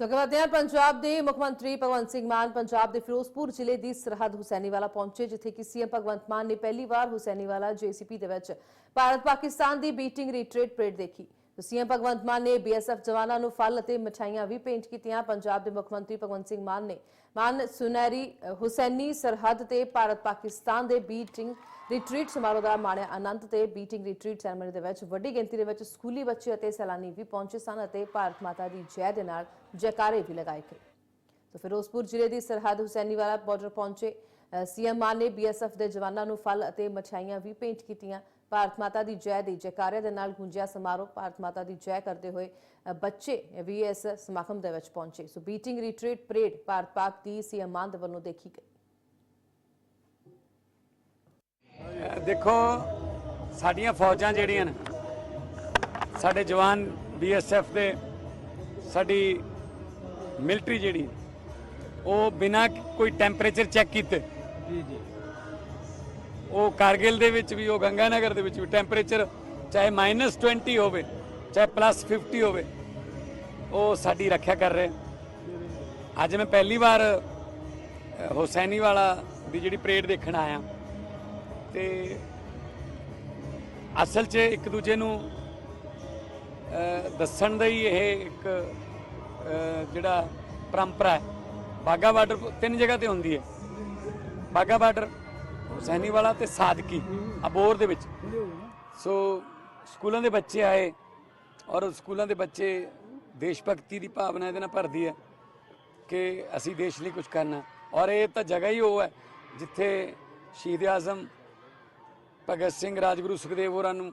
ਸੋ ਅੱਗੇ ਹਾਂ, ਪੰਜਾਬ ਦੇ ਮੁੱਖ ਮੰਤਰੀ ਭਗਵੰਤ ਸਿੰਘ ਮਾਨ ਪੰਜਾਬ ਦੇ ਫਿਰੋਜ਼ਪੁਰ ਜ਼ਿਲ੍ਹੇ ਦੀ ਸਰਹੱਦ ਹੁਸੈਨੀਵਾਲਾ ਪਹੁੰਚੇ, ਜਿੱਥੇ ਕਿ ਸੀਐਮ ਭਗਵੰਤ ਮਾਨ ਨੇ ਪਹਿਲੀ ਵਾਰ ਹੁਸੈਨੀਵਾਲਾ ਜੇਸੀਪੀ ਦੇ ਵਿੱਚ ਭਾਰਤ ਪਾਕਿਸਤਾਨ ਦੀ ਬੀਟਿੰਗ ਰਿਟਰੀਟ ਪਰੇਡ ਦੇਖੀ। ਸੀਐਮ ਭਗਵੰਤ ਮਾਨ ਨੇ ਬੀਐਸਐਫ ਜਵਾਨਾਂ ਨੂੰ ਫਲ ਅਤੇ ਮਠਾਈਆਂ ਵੀ ਭੇਂਟ ਕੀਤੀਆਂ। ਪੰਜਾਬ ਦੇ ਮੁੱਖ ਮੰਤਰੀ ਭਗਵੰਤ ਸਿੰਘ ਮਾਨ ਨੇ ਮਾਨ ਸੁਨਹਿਰੀ ਹੁਸੈਨੀ, ਸਰਹੱਦ ਤੇ ਭਾਰਤ ਪਾਕਿਸਤਾਨ ਦੇ ਬੀਟਿੰਗ ਰਿਟਰੀਟ ਸਮਾਰੋਹ ਦਾ ਮਾਣਿਆ ਆਨੰਦ ਤੇ ਬੀਟਿੰਗ ਰਿਟਰੀਟ ਸੈਰੇਮਨੀ ਦੇ ਵਿੱਚ ਵੱਡੀ ਗਿਣਤੀ ਦੇ ਵਿੱਚ ਸਕੂਲੀ ਬੱਚੇ ਅਤੇ ਸੈਲਾਨੀ ਵੀ ਪਹੁੰਚੇ ਸਨ ਅਤੇ ਭਾਰਤ ਮਾਤਾ ਦੀ ਜੈ ਦੇ ਨਾਲ ਜੈਕਾਰੇ ਵੀ ਲਗਾਏ ਗਏ। ਸੋ ਫਿਰੋਜ਼ਪੁਰ ਜ਼ਿਲ੍ਹੇ ਦੀ ਸਰਹੱਦ ਹੁਸੈਨੀਵਾਲਾ ਬਾਰਡਰ ਪਹੁੰਚੇ। ਸੀਐਮ ਮਾਨ ਨੇ ਬੀਐਸਐਫ ਦੇ ਜਵਾਨਾਂ ਨੂੰ ਫਲ ਅਤੇ ਮਠਿਆਈਆਂ ਵੀ ਭੇਂਟ ਕੀਤੀਆਂ। ਭਾਰਤ ਮਾਤਾ ਦੀ ਜੈ ਦੀ ਜੈਕਾਰੇ ਦੇ ਨਾਲ ਗੂੰਜਿਆ ਸਮਾਰੋਹ। ਭਾਰਤ ਮਾਤਾ ਦੀ ਜੈ ਕਰਦੇ ਹੋਏ ਬੱਚੇ ਵੀ ਇਸ ਸਮਾਗਮ ਦੇ ਵਿੱਚ ਪਹੁੰਚੇ। So beating retreat parade Bharat Pak ਦੀ ਸੀਐਮ ਮਾਨ ਦੇ ਵੱਲੋਂ ਦੇਖੀ ਗਈ। ਦੇਖੋ ਸਾਡੀਆਂ ਫੌਜਾਂ ਜਿਹੜੀਆਂ ਨੇ ਸਾਡੇ ਜਵਾਨ ਬੀਐਸਐਫ ਦੇ ਸਾਡੀ ਮਿਲਟਰੀ ਜਿਹੜੀ ਉਹ ਬਿਨਾਂ ਕੋਈ ਟੈਂਪਰੇਚਰ ਚੈੱਕ ਕੀਤੇ। ਜੀ ਜੀ। ਉਹ ਕਾਰਗਿਲ ਦੇ ਵਿੱਚ ਵੀ ਉਹ ਗੰਗਾਨਗਰ ਦੇ ਵਿੱਚ ਵੀ ਟੈਂਪਰੇਚਰ ਚਾਹੇ -20 ਹੋਵੇ ਚਾਹੇ ਪਲੱਸ 50 ਹੋਵੇ ਉਹ ਸਾਡੀ ਰੱਖਿਆ ਕਰ ਰਹੇ ਅੱਜ ਮੈਂ ਪਹਿਲੀ ਵਾਰ ਅਹ, ਹੁਸੈਨੀ ਵਾਲਾ ਦੀ ਜਿਹੜੀ ਪਰੇਡ ਦੇਖਣ ਆਇਆ। ਤੇ ਅਸਲ 'ਚ ਇੱਕ ਦੂਜੇ ਨੂੰ ਦੱਸਣ ਦਾ ਹੀ ਇਹ ਇੱਕ ਜਿਹੜਾ ਪਰੰਪਰਾ ਹੈ। ਬਾਗਾ ਬਾਰਡਰ ਤਿੰਨ ਜਗ੍ਹਾ ਤੇ ਹੁੰਦੀ ਹੈ। ਬਾਗਾ ਬਾਰਡਰ ਹੁਸੈਨੀ ਵਾਲਾ ਤੇ ਸਾਦਕੀ ਅਬੋਰ ਦੇ ਵਿੱਚ। ਸੋ ਸਕੂਲਾਂ ਦੇ ਬੱਚੇ ਆਏ ਔਰ ਸਕੂਲਾਂ ਦੇ ਬੱਚੇ ਦੇਸ਼ ਭਗਤੀ ਦੀ ਭਾਵਨਾ ਇਹਦੇ ਨਾਲ ਭਰਦੀ ਹੈ ਕਿ ਅਸੀਂ ਦੇਸ਼ ਲਈ ਕੁਝ ਕਰਨਾ। ਔਰ ਇਹ ਤਾਂ ਜਗ੍ਹਾ ਹੀ ਉਹ ਹੈ ਜਿੱਥੇ ਸ਼ਹੀਦ ਆਜ਼ਮ, ਭਗਤ ਸਿੰਘ, ਰਾਜਗੁਰੂ ਸੁਖਦੇਵ ਹੋਰਾਂ ਨੂੰ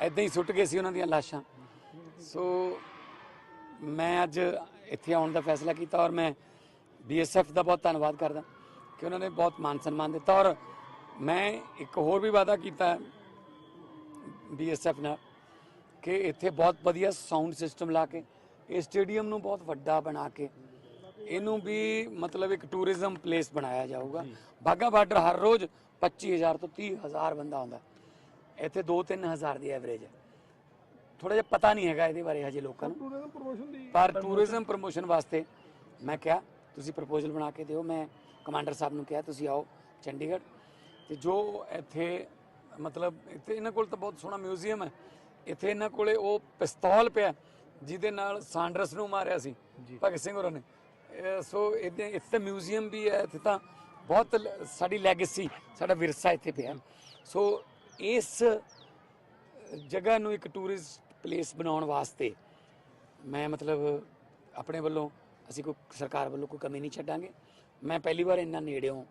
ਐਦਾਂ ਹੀ ਸੁੱਟ ਗਏ ਸੀ ਉਹਨਾਂ ਦੀਆਂ ਲਾਸ਼ਾਂ। ਸੋ ਮੈਂ ਅੱਜ ਇੱਥੇ ਆਉਣ ਦਾ ਫੈਸਲਾ ਕੀਤਾ ਔਰ ਮੈਂ ਬੀਐਸਐਫ ਦਾ ਬਹੁਤ ਧੰਨਵਾਦ ਕਰਦਾ। ਕਿ ਉਹਨਾਂ ਨੇ ਬਹੁਤ ਮਾਨ ਸਨਮਾਨ ਦਿੱਤਾ ਔਰ ਮੈਂ ਇੱਕ ਹੋਰ ਵੀ ਵਾਅਦਾ ਕੀਤਾ ਬੀਐਸਐਫ ਨਾਲ ਕਿ ਇੱਥੇ ਬਹੁਤ ਵਧੀਆ ਸਾਊਂਡ ਸਿਸਟਮ ਲਾ ਕੇ ਇਹ ਸਟੇਡੀਅਮ ਨੂੰ ਬਹੁਤ ਵੱਡਾ ਬਣਾ ਕੇ ਇਹਨੂੰ ਵੀ ਮਤਲਬ ਇੱਕ ਟੂਰਿਜ਼ਮ ਪਲੇਸ ਬਣਾਇਆ ਜਾਊਗਾ। ਬਾਗਾ ਬਾਰਡਰ ਹਰ ਰੋਜ਼ 25000 ਤੋਂ 30000 ਬੰਦਾ ਆਉਂਦਾ। ਇੱਥੇ 2-3000 ਦੀ ਐਵਰੇਜ ਹੈ। ਥੋੜਾ ਜਿਹਾ ਪਤਾ ਨਹੀਂ ਹੈਗਾ ਇਹਦੇ ਬਾਰੇ ਹਜੇ ਲੋਕਾਂ ਨੂੰ। ਟੂਰਿਜ਼ਮ ਪ੍ਰੋਮੋਸ਼ਨ ਦੀ ਪਰ ਟੂਰਿਜ਼ਮ ਪ੍ਰੋਮੋਸ਼ਨ ਵਾਸਤੇ ਮੈਂ ਕਿਹਾ ਤੁਸੀਂ ਪ੍ਰਪੋਜ਼ਲ ਬਣਾ ਕੇ ਦਿਓ ਮੈਂ ਕਮਾਂਡਰ ਸਾਹਿਬ ਨੂੰ ਕਿਹਾ ਤੁਸੀਂ ਆਓ ਚੰਡੀਗੜ੍ਹ। ਤੇ ਜੋ ਇੱਥੇ ਮਤਲਬ ਇੱਥੇ ਇਹਨਾਂ ਕੋਲ ਤਾਂ ਬਹੁਤ ਸੋਹਣਾ ਮਿਊਜ਼ੀਅਮ ਹੈ। ਇੱਥੇ ਇਹਨਾਂ ਕੋਲੇ ਉਹ ਪਿਸਤੌਲ ਪਿਆ ਜਿਹਦੇ ਨਾਲ ਸਾਂਡਰਸ ਨੂੰ ਮਾਰਿਆ ਸੀ ਭਗਤ ਸਿੰਘ ਹੋਰਾਂ ਨੇ। ਸੋ ਇਹਦੇ ਇੱਥੇ ਮਿਊਜ਼ੀਅਮ ਵੀ ਹੈ ਇੱਥੇ ਤਾਂ ਬਹੁਤ ਸਾਡੀ ਲੈਗੇਸੀ ਸਾਡਾ ਵਿਰਸਾ ਇੱਥੇ ਪਿਆ। ਸੋ ਇਸ ਜਗ੍ਹਾ ਨੂੰ ਇੱਕ ਟੂਰਿਸਟ ਪਲੇਸ ਬਣਾਉਣ ਵਾਸਤੇ ਮੈਂ ਮਤਲਬ ਆਪਣੇ ਵੱਲੋਂ ਅਸੀਂ ਕੋਈ ਸਰਕਾਰ ਵੱਲੋਂ ਕੋਈ ਕਮੀ ਨਹੀਂ ਛੱਡਾਂਗੇ। ਮੈਂ ਪਹਿਲੀ ਵਾਰ ਇੰਨਾ ਨੇੜਿਓਂ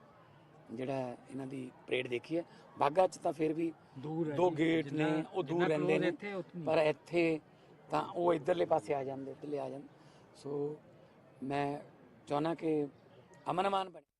ਜਿਹੜਾ ਇਹਨਾਂ ਦੀ ਪਰੇਡ ਦੇਖੀ ਹੈ। ਬਾਗਾ ਚ ਤਾਂ ਫਿਰ ਵੀ ਦੂਰ ਹੈ ਦੋ ਗੇਟ ਨੇ ਉਹ ਦੂਰ ਰਹਿੰਦੇ ਨੇ। ਪਰ ਇੱਥੇ ਤਾਂ ਉਹ ਇਧਰਲੇ ਪਾਸੇ ਆ ਜਾਂਦੇ ਇੱਧਰਲੇ ਆ ਜਾਂਦੇ। ਸੋ ਮੈਂ ਚਾਹੁੰਦਾ ਕਿ ਅਮਨ ਅਮਾਨ ਬਣੇ।